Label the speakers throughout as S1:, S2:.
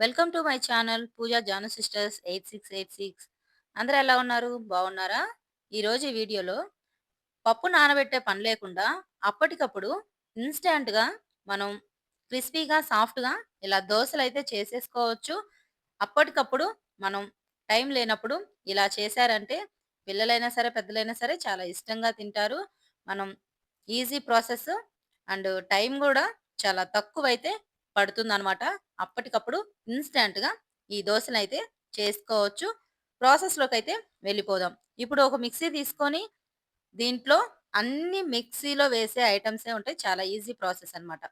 S1: Welcome to my channel Pooja Janu sisters eight six eight six. అందరూ ఎలా ఉన్నారు? బాగున్నారా? ఈరోజు ఈ వీడియోలో పప్పు నానబెట్టే పని లేకుండా అప్పటికప్పుడు ఇన్స్టెంట్గా మనం క్రిస్పీగా సాఫ్ట్గా ఇలా దోశలు అయితే చేసేసుకోవచ్చు. అప్పటికప్పుడు మనం టైం లేనప్పుడు ఇలా చేశారంటే పిల్లలైనా సరే పెద్దలైనా సరే చాలా ఇష్టంగా తింటారు. మనం ఈజీ ప్రాసెస్ అండ్ టైం కూడా చాలా తక్కువ అయితే పడుతుందనమాట అప్పటికప్పుడు ఇన్స్టెంట్‌గా ఈ దోసలైతే చేసుకోవచ్చు. ప్రాసెస్లోకి అయితే వెళ్ళిపోదాం. ఇప్పుడు ఒక మిక్సీ తీసుకొని దీంట్లో అన్ని మిక్సీలో వేసే ఐటమ్సే ఉంటాయి. చాలా ఈజీ ప్రాసెస్ అనమాట.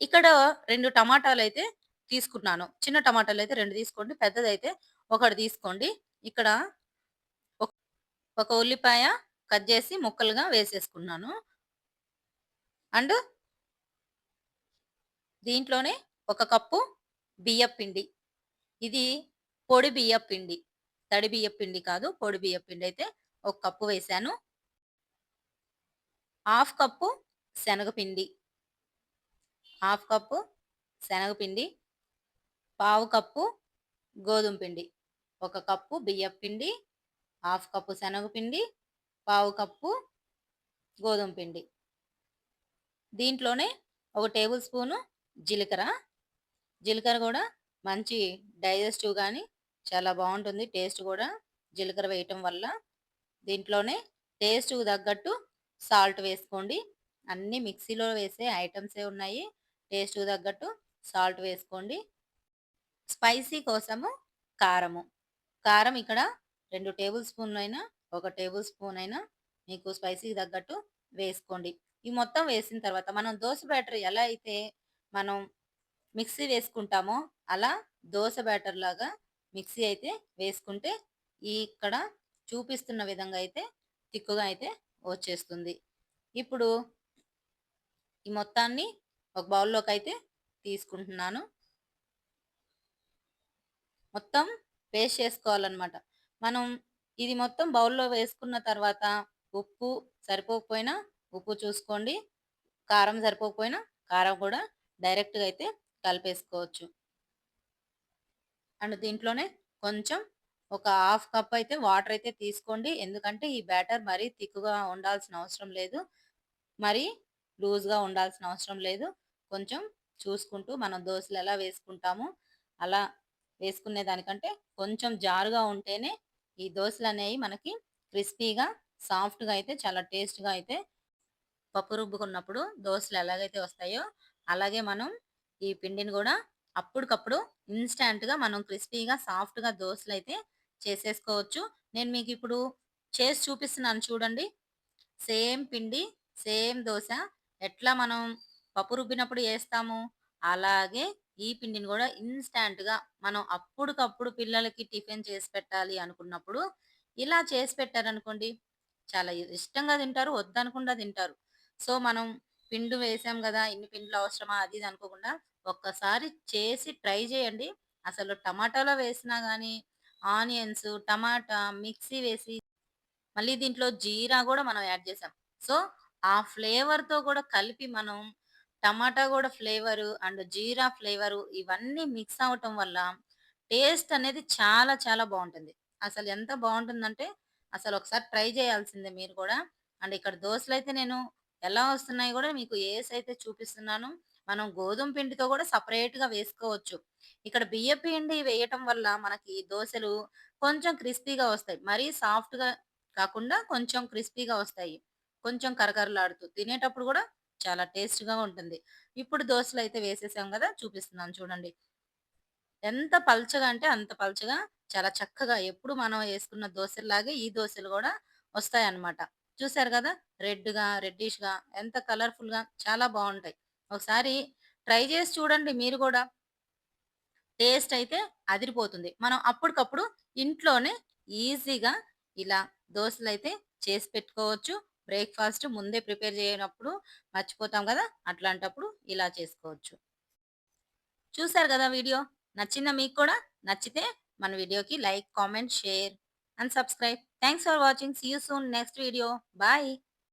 S1: ఇక్కడ రెండు టమాటాలు అయితే తీసుకున్నాను. చిన్న టమాటాలు అయితే రెండు తీసుకోండి. పెద్దదైతే ఒకటి తీసుకోండి. ఇక్కడ ఒక ఉల్లిపాయ కట్ చేసి ముక్కలుగా వేసేసుకున్నాను. అండ్ దీంట్లోనే ఒక కప్పు బియ్యపిండి. ఇది పొడి బియ్యపిండి. తడి బియ్యపిండి కాదు. పొడి బియ్యపిండి అయితే ఒక కప్పు వేశాను. హాఫ్ కప్పు శనగపిండి. హాఫ్ కప్పు శనగపిండి. పావు కప్పు గోధుమ పిండి. ఒక కప్పు బియ్యపిండి. హాఫ్ కప్పు శనగపిండి. పావు కప్పు గోధుమ పిండి. దీంట్లోనే ఒక టేబుల్ స్పూను జీలకర్ర. జీలకర్ర కూడా మంచి డైజెస్టివ్ కానీ చాలా బాగుంటుంది టేస్ట్ కూడా జీలకర్ర వేయటం వల్ల. దీంట్లోనే టేస్ట్‌కు తగ్గట్టు సాల్ట్ వేసుకోండి. అన్నీ మిక్సీలో వేసే ఐటమ్సే ఉన్నాయి. టేస్ట్‌కు తగ్గట్టు సాల్ట్ వేసుకోండి. స్పైసీ కోసము కారము. కారం ఇక్కడ రెండు టేబుల్ స్పూన్‌లైనా, ఒక టేబుల్ స్పూన్ అయినా మీకు స్పైసీకి తగ్గట్టు వేసుకోండి. ఈ మొత్తం వేసిన తర్వాత మనం దోశ బ్యాటర్ ఎలా అయితే మనం మిక్సీ వేసుకుంటామో అలా దోస బ్యాటర్ లాగా మిక్సీ అయితే వేసుకుంటే ఈ ఇక్కడ చూపిస్తున్న విధంగా అయితే తిక్కుగా అయితే వచ్చేస్తుంది. ఇప్పుడు ఈ మొత్తాన్ని ఒక బౌల్‌లోకైతే తీసుకుంటున్నాను. మొత్తం పేస్ట్ చేసుకోవాలన్నమాట మనం ఇది మొత్తం బౌల్‌లో వేసుకున్న తర్వాత ఉప్పు సరిపోకపోయినా ఉప్పు చూసుకోండి. కారం సరిపోకపోయినా కారం కూడా డైరెక్ట్‌గా అయితే కలిపేసుకోవచ్చు. అండ్ దీంట్లోనే కొంచెం ఒక హాఫ్ కప్ అయితే వాటర్ అయితే తీసుకోండి. ఎందుకంటే ఈ బ్యాటర్ మరీ థిక్‌గా ఉండాల్సిన అవసరం లేదు. మరీ లూజ్‌గా ఉండాల్సిన అవసరం లేదు. కొంచెం చూసుకుంటూ మనం దోశలు ఎలా వేసుకుంటాము అలా వేసుకునే దానికంటే కొంచెం జారుగా ఉంటేనే ఈ దోశలు అనేవి మనకి క్రిస్పీగా, సాఫ్ట్‌గా అయితే చాలా టేస్ట్‌గా అయితే పప్పు రుబ్బుకున్నప్పుడు దోశలు ఎలాగైతే వస్తాయో అలాగే మనం ఈ పిండిని కూడా అప్పటికప్పుడు ఇన్‌స్టాంట్‌గా మనం క్రిస్పీగా, సాఫ్ట్‌గా దోశలు అయితే చేసేసుకోవచ్చు. నేను మీకు ఇప్పుడు చేసి చూపిస్తున్నాను చూడండి. సేమ్ పిండి, సేమ్ దోశ ఎట్లా మనం పప్పు రుబ్బినప్పుడు వేస్తాము అలాగే ఈ పిండిని కూడా ఇన్‌స్టాంట్‌గా మనం అప్పటికప్పుడు పిల్లలకి టిఫిన్ చేసి పెట్టాలి అనుకున్నప్పుడు ఇలా చేసి పెట్టారనుకోండి చాలా ఇష్టంగా తింటారు. వద్దనకుండా తింటారు. సో, మనం పిండి వేసాం కదా ఇన్ని పిండ్లు అవసరమా అది ఇది అనుకోకుండా ఒక్కసారి చేసి ట్రై చేయండి. అసలు టమాటాలో వేసినా కానీ ఆనియన్స్, టమాటా మిక్సీ వేసి మళ్ళీ దీంట్లో జీరా కూడా మనం యాడ్ చేసాం. సో, ఆ ఫ్లేవర్‌తో కూడా కలిపి మనం టమాటా కూడా ఫ్లేవరు అండ్ జీరా ఫ్లేవరు ఇవన్నీ మిక్స్ అవ్వటం వల్ల టేస్ట్ అనేది చాలా చాలా బాగుంటుంది అసలు ఎంత బాగుంటుందంటే అసలు ఒకసారి ట్రై చేయాల్సిందే మీరు కూడా. అండ్ ఇక్కడ దోసలైతే నేను ఎలా వస్తున్నాయి కూడా మీకు ఏసైతే చూపిస్తున్నాను. మనం గోధుమ పిండితో కూడా సెపరేట్‌గా వేసుకోవచ్చు. ఇక్కడ బియ్య పిండి వేయటం వల్ల మనకి దోసలు కొంచెం క్రిస్పీగా వస్తాయి. మరీ సాఫ్ట్‌గా కాకుండా కొంచెం క్రిస్పీగా వస్తాయి. కొంచెం కరకరలాడుతూ తినేటప్పుడు కూడా చాలా టేస్ట్‌గా ఉంటుంది. ఇప్పుడు దోసలైతే వేసేసాం కదా చూపిస్తున్నాను చూడండి. ఎంత పల్చగా అంటే అంత పల్చగా చాలా చక్కగా ఎప్పుడు మనం వేసుకున్న దోసల్లాగే ఈ దోసలు కూడా వస్తాయన్నమాట. చూసారు కదా రెడ్‌గా, రెడ్డిష్‌గా ఎంత కలర్‌ఫుల్‌గా చాలా బాగుంటాయి ఒకసారి ట్రై చేసి చూడండి మీరు కూడా టేస్ట్ అయితే అదిరిపోతుంది. మనం అప్పటికప్పుడు ఇంట్లోనే ఈజీగా ఇలా దోశలు అయితే చేసి పెట్టుకోవచ్చు. బ్రేక్‌ఫాస్ట్ ముందే ప్రిపేర్ చేయనప్పుడు మర్చిపోతాం కదా అట్లాంటప్పుడు ఇలా చేసుకోవచ్చు. చూసారు కదా వీడియో. నచ్చిందా మీకు కూడా? నచ్చితే మన వీడియోకి like, comment, share and subscribe. Thanks for watching. See you soon next video. Bye.